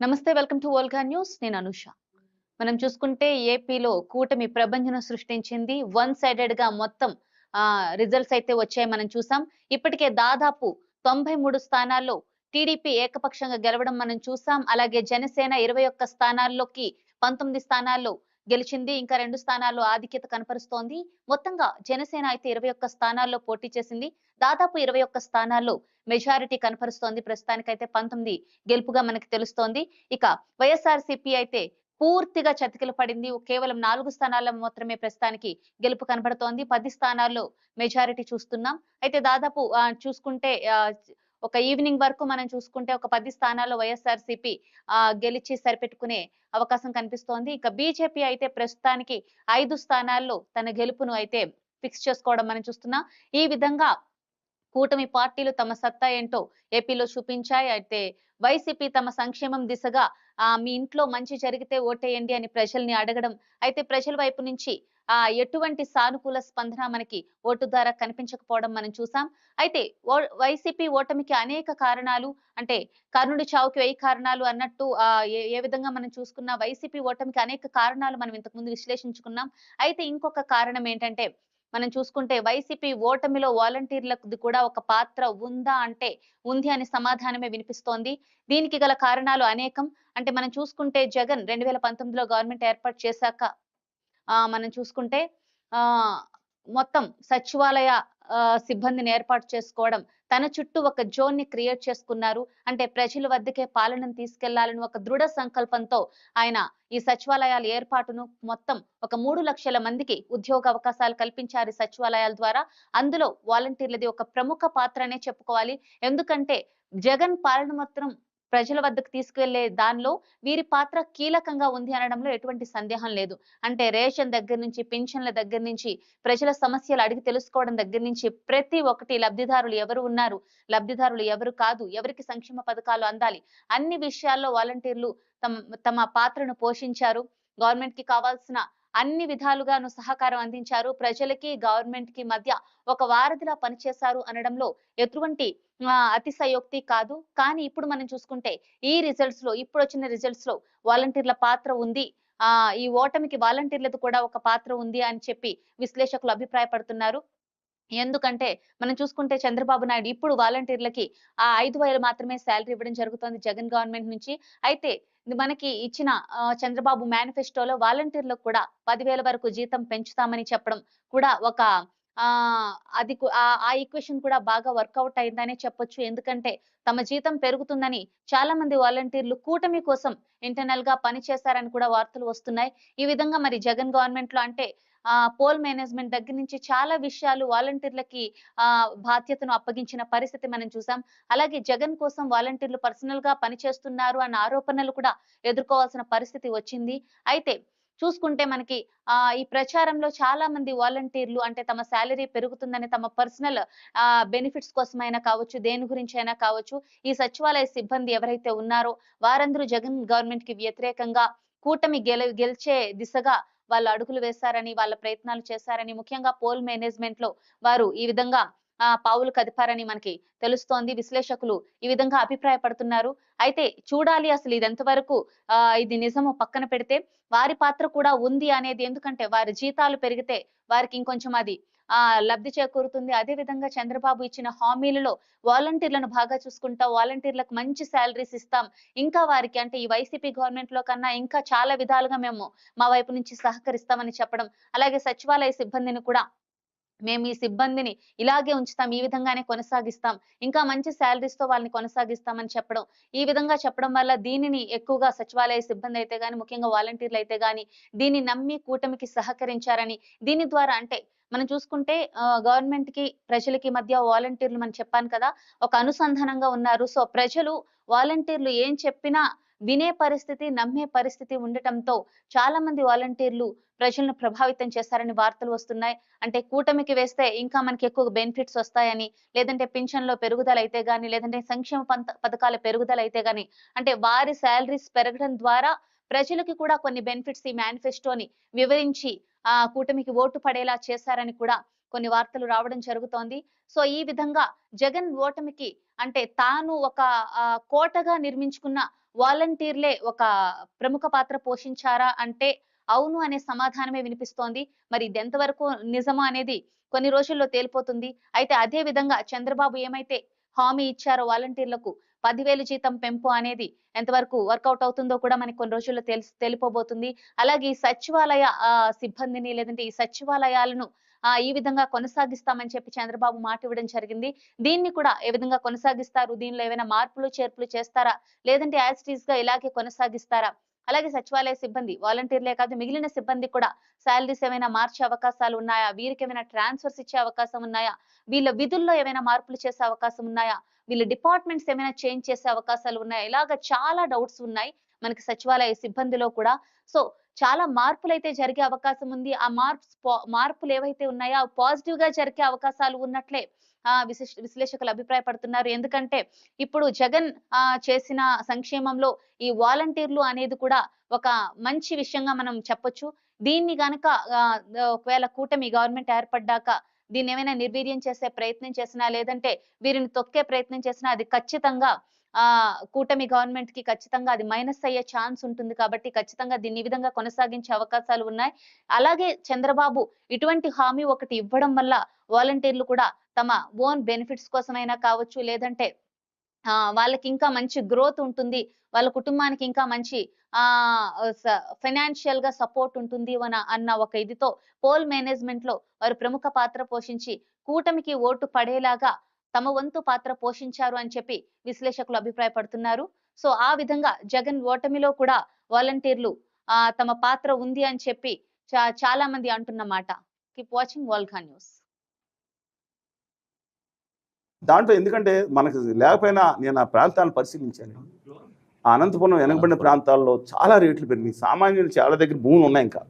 నమస్తే welcome to Volga news. నేను అనుష. మనం చూసుకుంటే ఏపీలో కూటమి ప్రభంజనం సృష్టించింది. వన్ సైడెడ్గా మొత్తం ఆ రిజల్ట్స్ అయితే వచ్చాయి మనం చూసాం. ఇప్పటికే దాదాపు తొంభై మూడు స్థానాల్లో టీడీపీ ఏకపక్షంగా గెలవడం మనం చూసాం. అలాగే జనసేన ఇరవై ఒక్క స్థానాల్లోకి పంతొమ్మిది స్థానాల్లో గెలిచింది. ఇంకా రెండు స్థానాల్లో ఆధిక్యత కనపరుస్తోంది. మొత్తంగా జనసేన అయితే ఇరవై ఒక్క స్థానాల్లో పోటీ చేసింది. దాదాపు ఇరవై ఒక్క స్థానాల్లో మెజారిటీ కనపరుస్తోంది. ప్రస్తుతానికైతే పంతొమ్మిది గెలుపుగా మనకి తెలుస్తోంది. ఇక వైఎస్ఆర్ అయితే పూర్తిగా చతికిల పడింది. కేవలం నాలుగు స్థానాల్లో మాత్రమే ప్రస్తుతానికి గెలుపు కనబడుతోంది. పది స్థానాల్లో మెజారిటీ చూస్తున్నాం. అయితే దాదాపు చూసుకుంటే ఒక ఈవినింగ్ వరకు మనం చూసుకుంటే ఒక పది స్థానాల్లో వైఎస్ఆర్ సిపి గెలిచి సరిపెట్టుకునే అవకాశం కనిపిస్తోంది. ఇక బీజేపీ అయితే ప్రస్తుతానికి ఐదు స్థానాల్లో తన గెలుపును అయితే ఫిక్స్ చేసుకోవడం మనం చూస్తున్నాం. ఈ విధంగా కూటమి పార్టీలు తమ సత్తా ఏంటో ఏపీలో చూపించాయి. అయితే వైసీపీ తమ సంక్షేమం దిశగా ఆ మీ ఇంట్లో మంచి జరిగితే ఓటేయండి అని ప్రజల్ని అడగడం అయితే ప్రజల వైపు నుంచి ఆ ఎటువంటి సానుకూల స్పందన మనకి ఓటు ద్వారా కనిపించకపోవడం మనం చూసాం. అయితే వైసీపీ ఓటమికి అనేక కారణాలు అంటే కర్ణుడి చావుకి వెయ్యి కారణాలు అన్నట్టు ఆ ఏ విధంగా మనం చూసుకున్నా వైసీపీ ఓటమికి అనేక కారణాలు మనం ఇంతకు ముందు విశ్లేషించుకున్నాం. అయితే ఇంకొక కారణం ఏంటంటే మనం చూసుకుంటే వైసీపీ ఓటమిలో వాలంటీర్లకు కూడా ఒక పాత్ర ఉందా అంటే ఉంది అనే సమాధానమే వినిపిస్తోంది. దీనికి గల కారణాలు అనేకం. అంటే మనం చూసుకుంటే జగన్ రెండు వేల పంతొమ్మిదిలో గవర్నమెంట్ ఏర్పాటు చేశాక మనం చూసుకుంటే ఆ మొత్తం సచివాలయ ఆ, సిబ్బందిని ఏర్పాటు చేసుకోవడం తన చుట్టూ ఒక జోన్ని క్రియేట్ చేసుకున్నారు. అంటే ప్రజల వద్దకే పాలనను తీసుకెళ్ళాలని ఒక దృఢ సంకల్పంతో ఆయన ఈ సచివాలయాల ఏర్పాటును మొత్తం ఒక మూడు లక్షల మందికి ఉద్యోగ అవకాశాలు కల్పించారు ఈ సచివాలయాల ద్వారా. అందులో వాలంటీర్లది ఒక ప్రముఖ పాత్రనే చెప్పుకోవాలి. ఎందుకంటే జగన్ పాలన మాత్రం ప్రజల వద్దకు తీసుకువెళ్ళే దానిలో వీరి పాత్ర కీలకంగా ఉంది అనడంలో ఎటువంటి సందేహం లేదు. అంటే రేషన్ దగ్గర నుంచి పింఛన్ల దగ్గర నుంచి ప్రజల సమస్యలు అడిగి తెలుసుకోవడం దగ్గర నుంచి ప్రతి ఒక్కటి లబ్ధిదారులు ఎవరు ఉన్నారు లబ్ధిదారులు ఎవరు కాదు ఎవరికి సంక్షేమ పథకాలు అందాలి అన్ని విషయాల్లో వాలంటీర్లు తమ తమ పాత్రను పోషించారు. గవర్నమెంట్కి కావాల్సిన అన్ని విధాలుగాను సహకారం అందించారు. ప్రజలకి గవర్నమెంట్కి మధ్య ఒక వారధిలా పనిచేశారు అనడంలో ఎటువంటి అతిశయోక్తి కాదు. కానీ ఇప్పుడు మనం చూసుకుంటే ఈ రిజల్ట్స్లో ఇప్పుడు వచ్చిన రిజల్ట్స్లో వాలంటీర్ల పాత్ర ఉంది. ఆ ఈ ఓటమికి వాలంటీర్లది కూడా ఒక పాత్ర ఉంది అని చెప్పి విశ్లేషకులు అభిప్రాయపడుతున్నారు. ఎందుకంటే మనం చూసుకుంటే చంద్రబాబు నాయుడు ఇప్పుడు వాలంటీర్లకి ఆ ఐదు వేలు మాత్రమే శాలరీ ఇవ్వడం జరుగుతోంది జగన్ గవర్నమెంట్ నుంచి. అయితే మనకి ఇచ్చిన ఆ, చంద్రబాబు మేనిఫెస్టోలో వాలంటీర్లకు కూడా పదివేల వరకు జీతం పెంచుతామని చెప్పడం కూడా ఒక అది ఆ ఆ ఈక్వేషన్ కూడా బాగా వర్కౌట్ అయిందనే చెప్పొచ్చు. ఎందుకంటే తమ జీతం పెరుగుతుందని చాలా మంది వాలంటీర్లు కూటమి కోసం ఇంటర్నల్గా పనిచేశారని కూడా వార్తలు వస్తున్నాయి. ఈ విధంగా మరి జగన్ గవర్నమెంట్లో అంటే ఆ పోల్ మేనేజ్మెంట్ దగ్గర నుంచి చాలా విషయాలు వాలంటీర్లకి ఆ బాధ్యతను అప్పగించిన పరిస్థితి మనం చూసాం. అలాగే జగన్ కోసం వాలంటీర్లు పర్సనల్గా పనిచేస్తున్నారు అన్న ఆరోపణలు కూడా ఎదుర్కోవాల్సిన పరిస్థితి వచ్చింది. అయితే చూసుకుంటే మనకి ఆ ఈ ప్రచారంలో చాలా మంది వాలంటీర్లు అంటే తమ శాలరీ పెరుగుతుందని తమ పర్సనల్ ఆ బెనిఫిట్స్ కోసమైనా కావచ్చు దేని గురించి అయినా కావచ్చు ఈ సచివాలయ సిబ్బంది ఎవరైతే ఉన్నారో వారందరూ జగన్ గవర్నమెంట్కి వ్యతిరేకంగా కూటమి గెల గెలిచే దిశగా వాళ్ళు అడుగులు వేశారని వాళ్ళ ప్రయత్నాలు చేశారని ముఖ్యంగా పోల్ మేనేజ్మెంట్లో వారు ఈ విధంగా పావులు కదిపారని మనకి తెలుస్తోంది. విశ్లేషకులు ఈ విధంగా అభిప్రాయపడుతున్నారు. అయితే చూడాలి అసలు ఇది ఎంతవరకు ఇది నిజము పక్కన పెడితే వారి పాత్ర కూడా ఉంది అనేది ఎందుకంటే వారి జీతాలు పెరిగితే వారికి ఇంకొంచెం అది ఆ లబ్ధి చేకూరుతుంది. అదే విధంగా చంద్రబాబు ఇచ్చిన హామీలలో వాలంటీర్లను బాగా చూసుకుంటా వాలంటీర్లకు మంచి శాలరీస్ ఇస్తాం. ఇంకా వారికి అంటే ఈ వైసీపీ గవర్నమెంట్లో కన్నా ఇంకా చాలా విధాలుగా మేము మా వైపు నుంచి సహకరిస్తామని చెప్పడం అలాగే సచివాలయ సిబ్బందిని కూడా మేము ఈ సిబ్బందిని ఇలాగే ఉంచుతాం ఈ విధంగానే కొనసాగిస్తాం ఇంకా మంచి శాలరీస్తో వాళ్ళని కొనసాగిస్తామని చెప్పడం ఈ విధంగా చెప్పడం వల్ల దీనిని ఎక్కువగా సచివాలయ సిబ్బంది అయితే గాని ముఖ్యంగా వాలంటీర్లు అయితే గాని దీన్ని నమ్మి కూటమికి సహకరించారని దీని ద్వారా అంటే మనం చూసుకుంటే గవర్నమెంట్కి ప్రజలకి మధ్య వాలంటీర్లు మనం చెప్పాను కదా ఒక అనుసంధానంగా ఉన్నారు. సో ప్రజలు వాలంటీర్లు ఏం చెప్పినా వినే పరిస్థితి నమ్మే పరిస్థితి ఉండటంతో చాలా మంది వాలంటీర్లు ప్రజలను ప్రభావితం చేస్తారని వార్తలు వస్తున్నాయి. అంటే కూటమికి వేస్తే ఇంకా మనకి ఎక్కువ బెనిఫిట్స్ వస్తాయని లేదంటే పింఛన్లో పెరుగుదల అయితే గానీ లేదంటే సంక్షేమ పంత పథకాల పెరుగుదల అయితే గాని అంటే వారి శాలరీస్ పెరగడం ద్వారా ప్రజలకి కూడా కొన్ని బెనిఫిట్స్ ఈ మేనిఫెస్టోని వివరించి ఆ కూటమికి ఓటు పడేలా చేశారని కూడా కొన్ని వార్తలు రావడం జరుగుతోంది. సో ఈ విధంగా జగన్ ఓటమికి అంటే తాను ఒక కోటగా నిర్మించుకున్న వాలంటీర్లే ఒక ప్రముఖ పాత్ర పోషించారా అంటే అవును అనే సమాధానమే వినిపిస్తోంది. మరి ఇది ఎంతవరకు నిజమా అనేది కొన్ని రోజుల్లో తేలిపోతుంది. అయితే అదే విధంగా చంద్రబాబు ఏమైతే హామీ ఇచ్చారో వాలంటీర్లకు పదివేలు జీతం పెంపు అనేది ఎంతవరకు వర్కౌట్ అవుతుందో కూడా మనకి కొన్ని రోజుల్లో తెలిసి తెలిపోబోతుంది. అలాగే ఈ సచివాలయ ఆ, సిబ్బందిని లేదంటే ఈ సచివాలయాలను ఆ ఈ విధంగా కొనసాగిస్తామని చెప్పి చంద్రబాబు మాట ఇవ్వడం జరిగింది. దీన్ని కూడా ఏ విధంగా కొనసాగిస్తారు? దీనిలో ఏమైనా మార్పులు చేర్పులు చేస్తారా? లేదంటే యాజ్ టీజ్గా ఇలాగే కొనసాగిస్తారా? అలాగే సచివాలయ సిబ్బంది వాలంటీర్లే కాదు మిగిలిన సిబ్బంది కూడా శాలరీస్ ఏమైనా మార్చే అవకాశాలు ఉన్నాయా? వీరికి ఏమైనా ట్రాన్స్ఫర్స్ ఇచ్చే అవకాశం ఉన్నాయా? వీళ్ళ విధుల్లో ఏమైనా మార్పులు చేసే అవకాశం ఉన్నాయా? వీళ్ళ డిపార్ట్మెంట్స్ ఏమైనా చేంజ్ చేసే అవకాశాలు ఉన్నాయా? ఇలాగ చాలా డౌట్స్ ఉన్నాయి మనకి సచివాలయ సిబ్బందిలో కూడా. సో చాలా మార్పులు అయితే జరిగే అవకాశం ఉంది. ఆ మార్పు మార్పులు ఏవైతే ఉన్నాయో పాజిటివ్గా జరిగే అవకాశాలు ఉన్నట్లే విశ్లేషకులు అభిప్రాయపడుతున్నారు. ఎందుకంటే ఇప్పుడు జగన్ ఆ చేసిన సంక్షేమంలో ఈ వాలంటీర్లు అనేది కూడా ఒక మంచి విషయంగా మనం చెప్పొచ్చు. దీన్ని గనక ఆ, ఒకవేళ కూటమి గవర్నమెంట్ ఏర్పడ్డాక దీన్ని ఏమైనా నిర్వీర్యం చేసే ప్రయత్నం చేసినా లేదంటే వీరిని తొక్కే ప్రయత్నం చేసినా అది ఖచ్చితంగా ఆ కూటమి గవర్నమెంట్కి ఖచ్చితంగా అది మైనస్ అయ్యే ఛాన్స్ ఉంటుంది కాబట్టి ఖచ్చితంగా దీన్ని విధంగా కొనసాగించే అవకాశాలు ఉన్నాయి. అలాగే చంద్రబాబు ఇటువంటి హామీ ఒకటి ఇవ్వడం వల్ల వాలంటీర్లు కూడా తమ ఓన్ బెనిఫిట్స్ కోసమైనా కావచ్చు లేదంటే వాళ్ళకి ఇంకా మంచి గ్రోత్ ఉంటుంది. వాళ్ళ కుటుంబానికి ఇంకా మంచి ఆ ఫైనాన్షియల్గా సపోర్ట్ ఉంటుంది అన్న అన్న ఒక ఇదితో పోల్ మేనేజ్మెంట్లో వారు ప్రముఖ పాత్ర పోషించి కూటమికి ఓటు పడేలాగా తమ వంతు పాత్ర పోషించారు అని చెప్పి విశ్లేషకులు అభిప్రాయపడుతున్నారు. సో ఆ విధంగా జగన్ ఓటమిలో కూడా వాలంటీర్లు ఆ తమ పాత్ర ఉంది అని చెప్పి చాలా మంది అంటున్నమాట కీప్ వాచింగ్ వరల్డ్ న్యూస్ దాంట్లో ఎందుకంటే మనకు లేకపోయినా నేను ఆ ప్రాంతాలను పరిశీలించాను. అనంతపురం వెనకబడిన ప్రాంతాల్లో చాలా రేట్లు పెరిగినాయి. సామాన్యులు చాలా దగ్గర భూములు ఉన్నాయి ఇంకా.